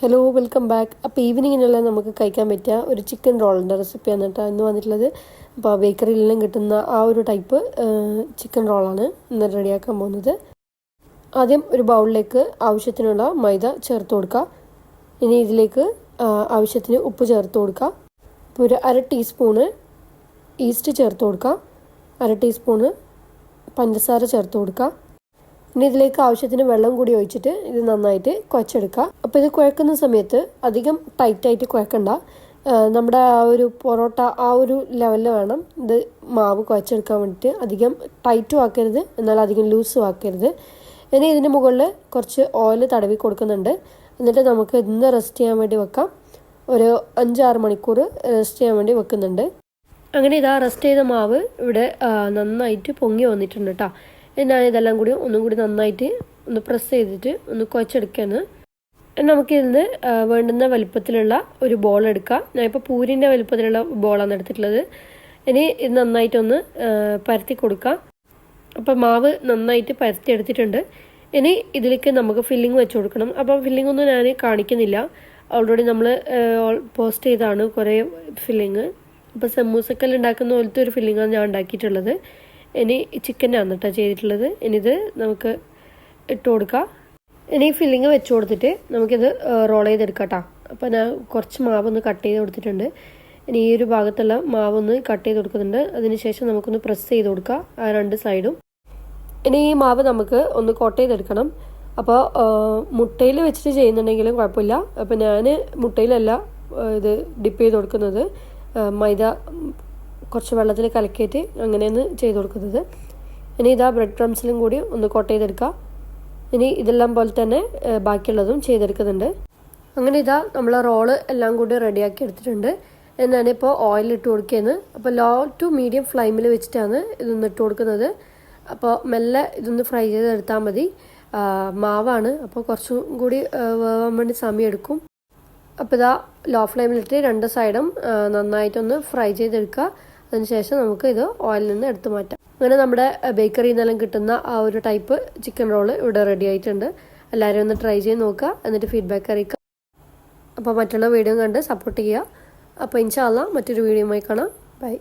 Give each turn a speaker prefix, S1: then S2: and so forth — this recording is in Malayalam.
S1: ഹലോ വെൽക്കം ബാക്ക് അപ്പോൾ ഈവനിങ്ങിനെല്ലാം നമുക്ക് കഴിക്കാൻ പറ്റിയ ഒരു ചിക്കൻ റോളിന്റെ റെസിപ്പിയാണ് കേട്ടോ ഇന്ന് വന്നിട്ടുള്ളത്. അപ്പോൾ ബേക്കറിയിലെല്ലാം കിട്ടുന്ന ആ ഒരു ടൈപ്പ് ചിക്കൻ റോളാണ് ഇന്ന് റെഡിയാക്കാൻ പോകുന്നത്. ആദ്യം ഒരു ബൗളിലേക്ക് ആവശ്യത്തിനുള്ള മൈദ ചേർത്ത് കൊടുക്കുക. ഇനി ഇതിലേക്ക് ആവശ്യത്തിന് ഉപ്പ് ചേർത്ത് കൊടുക്കുക. അപ്പോൾ ഒരു അര ടീസ്പൂണ് ഈസ്റ്റ് ചേർത്ത് കൊടുക്കുക. അര ടീസ്പൂണ് പഞ്ചസാര ചേർത്ത് കൊടുക്കുക. ഇനി ഇതിലേക്ക് ആവശ്യത്തിന് വെള്ളം കൂടി ഒഴിച്ചിട്ട് ഇത് നന്നായിട്ട് കുഴച്ചെടുക്കുക. അപ്പോൾ ഇത് കുഴക്കുന്ന സമയത്ത് അധികം ടൈറ്റായിട്ട് കുഴക്കണ്ട. നമ്മുടെ ആ ഒരു പൊറോട്ട ആ ഒരു ലെവലിൽ വേണം ഇത് മാവ് കുഴച്ചെടുക്കാൻ വേണ്ടിയിട്ട്. അധികം ടൈറ്റും ആക്കരുത് എന്നാൽ അധികം ലൂസും ആക്കരുത്. ഇനി ഇതിന് മുകളിൽ കുറച്ച് ഓയിൽ തടവി കൊടുക്കുന്നുണ്ട്. എന്നിട്ട് നമുക്ക് ഇന്ന് റെസ്റ്റ് ചെയ്യാൻ വേണ്ടി വെക്കാം. ഒരു അഞ്ചാറ് മണിക്കൂർ റെസ്റ്റ് ചെയ്യാൻ വേണ്ടി വെക്കുന്നുണ്ട്. അങ്ങനെ ഇതാ റെസ്റ്റ് ചെയ്ത മാവ് ഇവിടെ നന്നായിട്ട് പൊങ്ങി വന്നിട്ടുണ്ട് കേട്ടോ ഞാൻ ഇതെല്ലാം കൂടി ഒന്നും കൂടി നന്നായിട്ട് ഒന്ന് പ്രസ് ചെയ്തിട്ട് ഒന്ന് കുഴച്ചെടുക്കുകയാണ് നമുക്ക് ഇതിന് വേണ്ടുന്ന വലിപ്പത്തിലുള്ള ഒരു ബോൾ എടുക്കാം. ഞാൻ ഇപ്പോൾ പൂരിന്റെ വലിപ്പത്തിലുള്ള ബോളാണ് എടുത്തിട്ടുള്ളത്. ഇനി ഇത് നന്നായിട്ടൊന്ന് പരത്തി കൊടുക്കാം. അപ്പോൾ മാവ് നന്നായിട്ട് പരത്തി എടുത്തിട്ടുണ്ട്. ഇനി ഇതിലേക്ക് നമുക്ക് ഫില്ലിംഗ് വെച്ച് കൊടുക്കണം. അപ്പം ഫില്ലിംഗ് ഒന്നും ഞാൻ കാണിക്കുന്നില്ല. ഓൾറെഡി നമ്മൾ പോസ്റ്റ് ചെയ്താണ് കുറേ ഫില്ലിങ് അപ്പോൾ സമൂസക്കൽ ഉണ്ടാക്കുന്ന പോലത്തെ ഒരു ഫില്ലിങ്ങാണ് ഞാൻ ഉണ്ടാക്കിയിട്ടുള്ളത്. ഇനി ചിക്കനാണ് കേട്ടോ ചെയ്തിട്ടുള്ളത്. ഇനിയിത് നമുക്ക് ഇട്ട് കൊടുക്കാം. ഇനി ഫില്ലിങ് വെച്ച് കൊടുത്തിട്ട് നമുക്കിത് റോൾ ചെയ്തെടുക്കാം അപ്പോൾ ഞാൻ കുറച്ച് മാവൊന്ന് കട്ട് ചെയ്ത് കൊടുത്തിട്ടുണ്ട്. ഇനി ഈ ഒരു ഭാഗത്തുള്ള മാവൊന്ന് കട്ട് ചെയ്ത് കൊടുക്കുന്നുണ്ട്. അതിനുശേഷം നമുക്കൊന്ന് പ്രസ് ചെയ്ത് കൊടുക്കാം ആ രണ്ട് സൈഡും ഇനി ഈ മാവ് നമുക്ക് ഒന്ന് കോട്ട് ചെയ്തെടുക്കണം. അപ്പോൾ മുട്ടയിൽ വെച്ചിട്ട് ചെയ്യുന്നുണ്ടെങ്കിലും കുഴപ്പമില്ല. അപ്പോൾ ഞാൻ മുട്ടയിലല്ല ഇത് ഡിപ്പ് ചെയ്ത് കൊടുക്കുന്നത്. മൈദ കുറച്ച് വെള്ളത്തിൽ കലക്കിയിട്ട് അങ്ങനെയൊന്ന് ചെയ്ത് കൊടുക്കുന്നത്. ഇനി ഇതാ ബ്രെഡ് ക്രംസിലും കൂടി ഒന്ന് കോട്ട് ചെയ്തെടുക്കുക ഇനി ഇതെല്ലാം പോലെ തന്നെ ബാക്കിയുള്ളതും ചെയ്തെടുക്കുന്നുണ്ട്. അങ്ങനെ ഇതാ നമ്മൾ റോൾ എല്ലാം കൂടി റെഡിയാക്കി എടുത്തിട്ടുണ്ട്. എന്നാണ് ഇപ്പോൾ ഓയിൽ ഇട്ട് കൊടുക്കുന്നത് അപ്പോൾ ലോ ടു മീഡിയം ഫ്ലെയിമിൽ വെച്ചിട്ടാണ് ഇതൊന്ന് ഇട്ട് കൊടുക്കുന്നത്. അപ്പോൾ മെല്ലെ ഇതൊന്ന് ഫ്രൈ ചെയ്തെടുത്താൽ മതി. മാവാണ്. അപ്പോൾ കുറച്ചും കൂടി വേവാൻ വേണ്ടി സമയം എടുക്കും. അപ്പോൾ ഇതാ ലോ ഫ്ലെയിമിലിട്ട് രണ്ട് സൈഡും നന്നായിട്ടൊന്ന് ഫ്രൈ ചെയ്തെടുക്കുക അതിനുശേഷം നമുക്ക് ഇത് ഓയിലിൽ നിന്ന് എടുത്തു മാറ്റാം. അങ്ങനെ നമ്മുടെ ബേക്കറിയിൽ നിന്നെല്ലാം കിട്ടുന്ന ആ ഒരു ടൈപ്പ് ചിക്കൻ റോൾ ഇവിടെ റെഡി ആയിട്ടുണ്ട്. എല്ലാവരും ഒന്ന് ട്രൈ ചെയ്ത് നോക്കുക എന്നിട്ട് ഫീഡ്ബാക്ക് അറിയിക്കുക. അപ്പോൾ മറ്റുള്ള വീഡിയോ കണ്ട് സപ്പോർട്ട് ചെയ്യുക. അപ്പോൾ ഇൻഷാല്ല മറ്റൊരു വീഡിയോയുമായി കാണാം. ബൈ